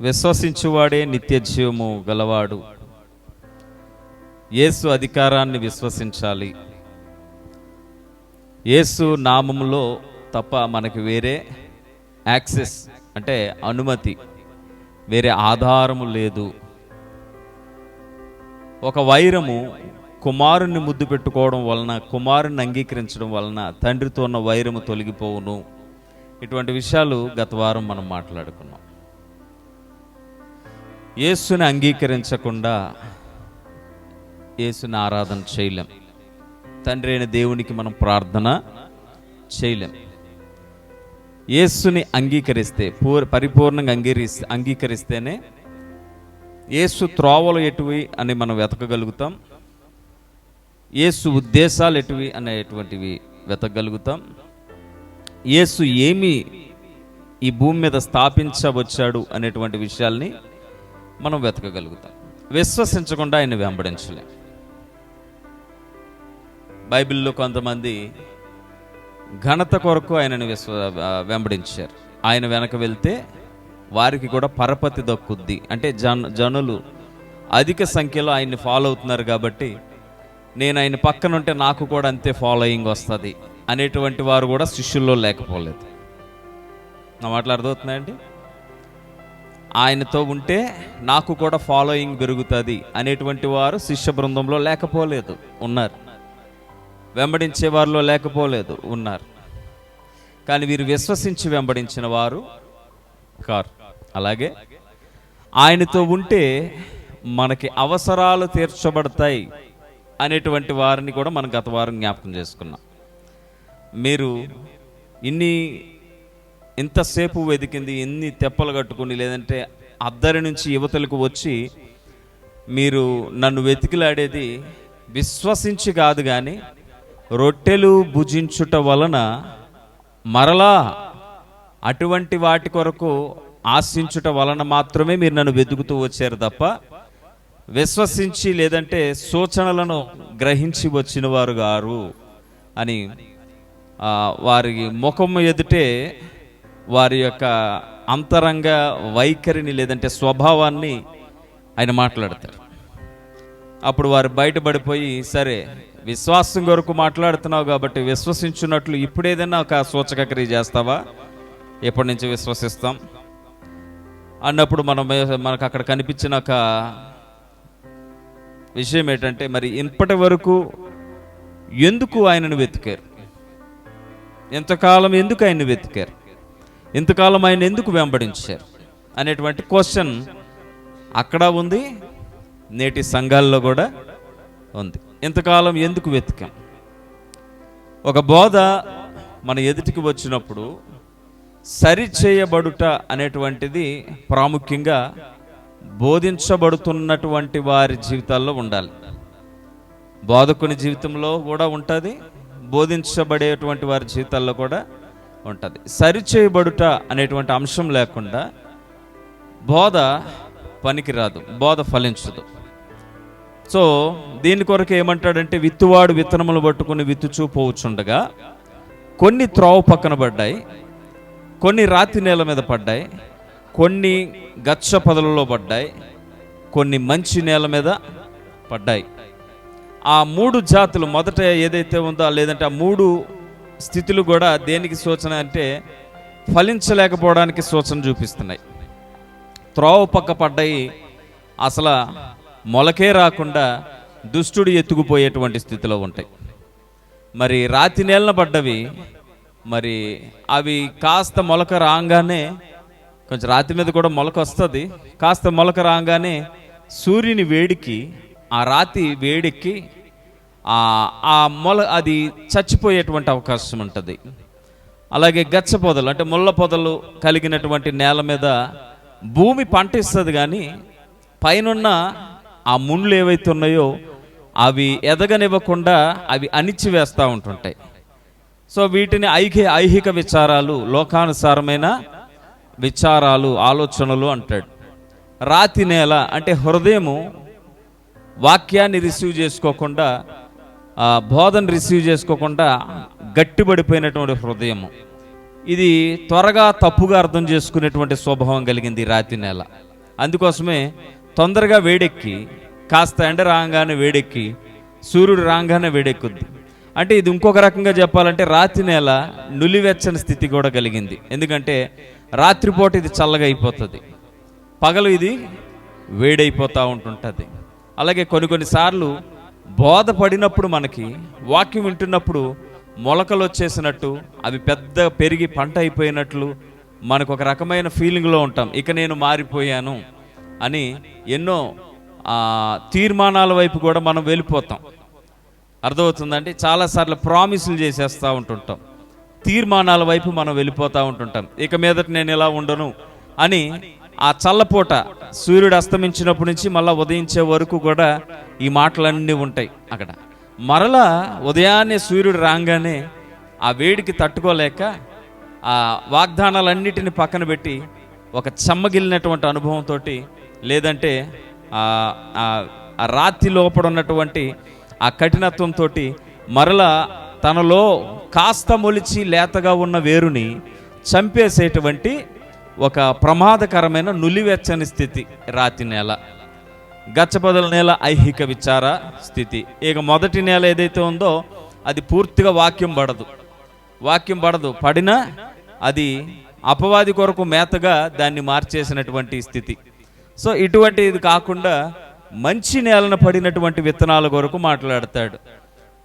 విశ్వసించువాడే నిత్య జీవము గలవాడు. యేసు అధికారాన్ని విశ్వసించాలి. యేసు నామములో తప్ప మనకి వేరే యాక్సెస్ అంటే అనుమతి వేరే ఆధారము లేదు. ఒక వైరము కుమారుణ్ణి ముద్దు పెట్టుకోవడం వలన కుమారుణ్ణి అంగీకరించడం వలన తండ్రితో ఉన్న వైరము తొలగిపోవును. ఇటువంటి విషయాలు గత వారం మనం మాట్లాడుకున్నాం. యేసుని అంగీకరించకుండా యేసుని ఆరాధన చేయలేం. తండ్రి అయిన దేవునికి మనం ప్రార్థన చేయలేం. యేసుని అంగీకరిస్తే పూర్ పరిపూర్ణంగా అంగీకరిస్తే అంగీకరిస్తేనే యేసు త్రోవలు ఎటువి అని మనం వెతకగలుగుతాం. యేసు ఉద్దేశాలు ఎటువి అనేటువంటివి వెతకగలుగుతాం. యేసు ఏమి ఈ భూమి మీద స్థాపించవచ్చాడు అనేటువంటి విషయాల్ని మనం వెతకగలుగుతాం. విశ్వసించకుండా ఆయన వెంబడించలేం. బైబిల్లో కొంతమంది ఘనత కొరకు ఆయనను విశ్వ వెంబడించారు. ఆయన వెనక వెళ్తే వారికి కూడా పరపతి దక్కుద్ది. అంటే జన జనులు అధిక సంఖ్యలో ఆయన్ని ఫాలో అవుతున్నారు కాబట్టి నేను ఆయన పక్కన ఉంటే నాకు కూడా అంతే ఫాలోయింగ్ వస్తుంది అనేటువంటి వారు కూడా శిష్యుల్లో లేకపోలేదు. నా మాటలు అర్థమవుతున్నాయండి? ఆయనతో ఉంటే నాకు కూడా ఫాలోయింగ్ పెరుగుతుంది అనేటువంటి వారు శిష్య బృందంలో లేకపోలేదు ఉన్నారు. వెంబడించే వారిలో లేకపోలేదు ఉన్నారు. కానీ వీరు విశ్వసించి వెంబడించిన వారు కారు. అలాగే ఆయనతో ఉంటే మనకి అవసరాలు తీర్చబడతాయి అనేటువంటి వారిని కూడా మనం గత వారం జ్ఞాపకం చేసుకున్నాం. మీరు ఇన్ని ఇంతసేపు వెతికింది ఎన్ని తెప్పలు కట్టుకుని లేదంటే అద్దరి నుంచి యువతలకు వచ్చి మీరు నన్ను వెతికిలాడేది విశ్వసించి కాదు కానీ రొట్టెలు భుజించుట వలన మరలా అటువంటి వాటి కొరకు ఆశించుట వలన మాత్రమే మీరు నన్ను వెతుకుతూ వచ్చారు తప్ప విశ్వసించి లేదంటే సూచనలను గ్రహించి వచ్చిన వారు గారు అని వారి ముఖం ఎదుటే వారి యొక్క అంతరంగ వైఖరిని లేదంటే స్వభావాన్ని ఆయన మాట్లాడతారు అప్పుడు వారు బయటపడిపోయి సరే విశ్వాసం కొరకు మాట్లాడుతున్నావు కాబట్టి విశ్వసించున్నట్లు ఇప్పుడు ఏదైనా ఒక సూచక క్రియ చేస్తావా? ఎప్పటి నుంచి విశ్వసిస్తాం? అన్నప్పుడు మనం మనకు అక్కడ కనిపించిన ఒక విషయం ఏంటంటే మరి ఇప్పటి వరకు ఎందుకు ఆయనను వెతికారు? ఎంతకాలం ఎందుకు ఆయన్ని వెతికారు? ఇంతకాలం ఆయన ఎందుకు వెంబడించారు అనేటువంటి క్వశ్చన్ అక్కడ ఉంది నేటి సంఘాల్లో కూడా ఉంది. ఇంతకాలం ఎందుకు వెతికాం? ఒక బోధ మన ఎదుటికి వచ్చినప్పుడు సరిచేయబడుట అనేటువంటిది ప్రాముఖ్యంగా బోధించబడుతున్నటువంటి వారి జీవితాల్లో ఉండాలి. బోధకుని జీవితంలో కూడా ఉంటుంది బోధించబడేటువంటి వారి జీవితాల్లో కూడా ఉంటుంది. సరిచేయబడుట అనేటువంటి అంశం లేకుండా బోధ పనికిరాదు బోధ ఫలించదు. సో దీని కొరకు ఏమంటాడంటే విత్తువాడు విత్తనములు పట్టుకుని విత్తుచూ పోవచ్చుండగా కొన్ని త్రోవ పక్కన పడ్డాయి కొన్ని రాతి నేల మీద పడ్డాయి కొన్ని గచ్చ పొదలలో పడ్డాయి కొన్ని మంచి నేల మీద పడ్డాయి. ఆ మూడు జాతులు మొదట ఏదైతే ఉందో లేదంటే ఆ మూడు స్థితులు కూడా దేనికి సూచన అంటే ఫలించలేకపోవడానికి సూచన చూపిస్తున్నాయి. త్రోవ పక్క పడ్డాయి అసలు మొలకే రాకుండా దుష్టుడు ఎత్తుకుపోయేటువంటి స్థితిలో ఉంటాయి. మరి రాతి నేలన పడ్డవి మరి అవి కాస్త మొలక రాగానే కొంచెం రాతి మీద కూడా మొలక వస్తుంది కాస్త మొలక రాగానే సూర్యుని వేడికి ఆ రాతి వేడెక్కి ఆ మొల అది చచ్చిపోయేటువంటి అవకాశం ఉంటుంది. అలాగే గచ్చ పొదలు అంటే ముళ్ళ పొదలు కలిగినటువంటి నేల మీద భూమి పంట ఇస్తుంది కానీ పైనున్న ఆ ముండ్లు ఏవైతే ఉన్నాయో అవి ఎదగనివ్వకుండా అవి అణిచివేస్తూ ఉంటుంటాయి. సో వీటిని ఐహి ఐహిక విచారాలు లోకానుసారమైన విచారాలు ఆలోచనలు అంటాడు. రాతి నేల అంటే హృదయము వాక్యాన్ని రిసీవ్ చేసుకోకుండా బోధన రిసీవ్ చేసుకోకుండా గట్టిపడిపోయినటువంటి హృదయము. ఇది త్వరగా తప్పుగా అర్థం చేసుకునేటువంటి స్వభావం కలిగింది రాతి నేల. అందుకోసమే తొందరగా వేడెక్కి కాస్త ఎండ రాగానే వేడెక్కి సూర్యుడు రాగానే వేడెక్కుద్ది. అంటే ఇది ఇంకొక రకంగా చెప్పాలంటే రాత్రి నేల నులివెచ్చని స్థితి కూడా కలిగింది. ఎందుకంటే రాత్రిపూట ఇది చల్లగా అయిపోతుంది. పగలు ఇది వేడైపోతూ ఉంటుంటుంది. అలాగే కొన్ని కొన్నిసార్లు బోధపడినప్పుడు మనకి వాక్యం వింటున్నప్పుడు మొలకలు వచ్చేసినట్టు అవి పెద్ద పెరిగి పంట అయిపోయినట్లు మనకు ఒక రకమైన ఫీలింగ్లో ఉంటాం. ఇక నేను మారిపోయాను అని ఎన్నో తీర్మానాల వైపు కూడా మనం వెళ్ళిపోతాం. అర్థమవుతుందండి? చాలాసార్లు ప్రామిసులు చేసేస్తూ ఉంటుంటాం. తీర్మానాల వైపు మనం వెళ్ళిపోతూ ఉంటుంటాం. ఇక మీదట నేను ఇలా ఉండను అని ఆ చల్లపూట సూర్యుడు అస్తమించినప్పటి నుంచి మళ్ళీ ఉదయించే వరకు కూడా ఈ మాటలన్నీ ఉంటాయి అక్కడ. మరలా ఉదయాన్నే సూర్యుడు రాగానే ఆ వేడికి తట్టుకోలేక ఆ వాగ్దానాలన్నిటిని పక్కన పెట్టి ఒక చెమ్మగిలినటువంటి అనుభవంతో లేదంటే ఆ రాతి లోపడ ఉన్నటువంటి ఆ కఠినత్వంతో మరలా తనలో కాస్త మొలిచి లేతగా ఉన్న వేరుని చంపేసేటువంటి ఒక ప్రమాదకరమైన నులివెచ్చని స్థితి రాతి నేల. గచ్చబదల నేల ఐహిక విచార స్థితి. ఇక మొదటి నేల ఏదైతే ఉందో అది పూర్తిగా వాక్యం పడదు. వాక్యం పడదు. పడినా అది అపవాది కొరకు మేతగా దాన్ని మార్చేసినటువంటి స్థితి. సో ఇటువంటి ఇది కాకుండా మంచి నేలను పడినటువంటి విత్తనాల కొరకు మాట్లాడతాడు.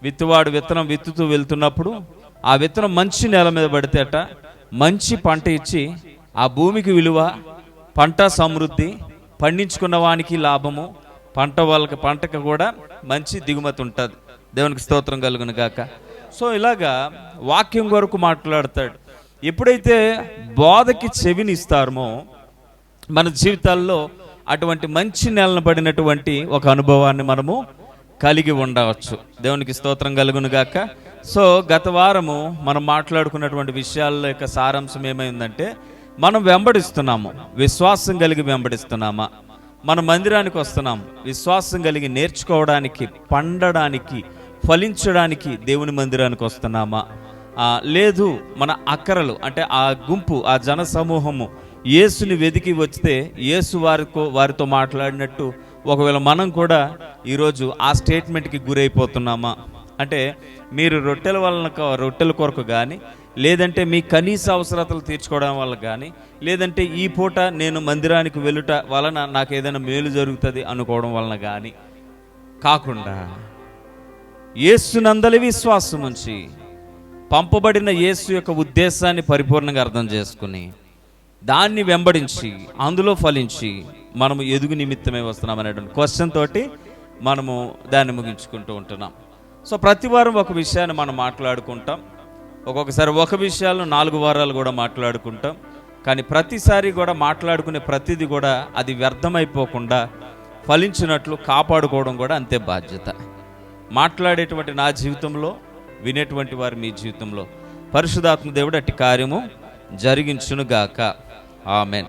విత్తువాడు విత్తనం విత్తుతూ వెళ్తున్నప్పుడు ఆ విత్తనం మంచి నేల మీద పడితేట మంచి పంట ఇచ్చి ఆ భూమికి విలువ పంట సమృద్ధి పండించుకున్న వానికి లాభము పంట వాళ్ళకి పంటకు కూడా మంచి దిగుమతి ఉంటుంది. దేవునికి స్తోత్రం కలుగును గాక. సో ఇలాగా వాక్యం కొరకు మాట్లాడతాడు. ఎప్పుడైతే బోధకి చెవినిస్తారమో మన జీవితాల్లో అటువంటి మంచి నెలను పడినటువంటి ఒక అనుభవాన్ని మనము కలిగి ఉండవచ్చు. దేవునికి స్తోత్రం కలుగును గాక. సో గత వారము మనం మాట్లాడుకున్నటువంటి విషయాల యొక్క సారాంశం ఏమైందంటే మనం వెంబడిస్తున్నాము. విశ్వాసం కలిగి వెంబడిస్తున్నామా? మన మందిరానికి వస్తున్నాం. విశ్వాసం కలిగి నేర్చుకోవడానికి పండడానికి ఫలించడానికి దేవుని మందిరానికి వస్తున్నామా? లేదు మన అక్కరలు అంటే ఆ గుంపు ఆ జన సమూహము యేసుని వెతికి వచ్చితే యేసు వారితో వారితో మాట్లాడినట్టు ఒకవేళ మనం కూడా ఈరోజు ఆ స్టేట్మెంట్కి గురైపోతున్నామా? అంటే మీరు రొట్టెల వలన రొట్టెల కొరకు కానీ లేదంటే మీ కనీస అవసరతలు తీర్చుకోవడం వల్ల కానీ లేదంటే ఈ పూట నేను మందిరానికి వెళ్ళుట వలన నాకు ఏదైనా మేలు జరుగుతుంది అనుకోవడం వలన కానీ కాకుండా యేసునందలి విశ్వాసం ఉంచి పంపబడిన యేసు యొక్క ఉద్దేశాన్ని పరిపూర్ణంగా అర్థం చేసుకుని దాన్ని వెంబడించి అందులో ఫలించి మనము ఎదుగు నిమిత్తమే వస్తున్నాం అనేటువంటి క్వశ్చన్ తోటి మనము దాన్ని ముగించుకుంటూ ఉంటున్నాం. సో ప్రతి వారం ఒక విషయాన్ని మనం మాట్లాడుకుంటాం. ఒక్కొక్కసారి ఒక విషయాలను నాలుగు వారాలు కూడా మాట్లాడుకుంటాం. కానీ ప్రతిసారి కూడా మాట్లాడుకునే ప్రతిదీ కూడా అది వ్యర్థమైపోకుండా ఫలించినట్లు కాపాడుకోవడం కూడా అంతే బాధ్యత. మాట్లాడేటువంటి నా జీవితంలో వినేటువంటి వారి మీ జీవితంలో పరిశుధాత్మ దేవుడు అట్టి కార్యము జరిగించునుగాక. ఆమెన్.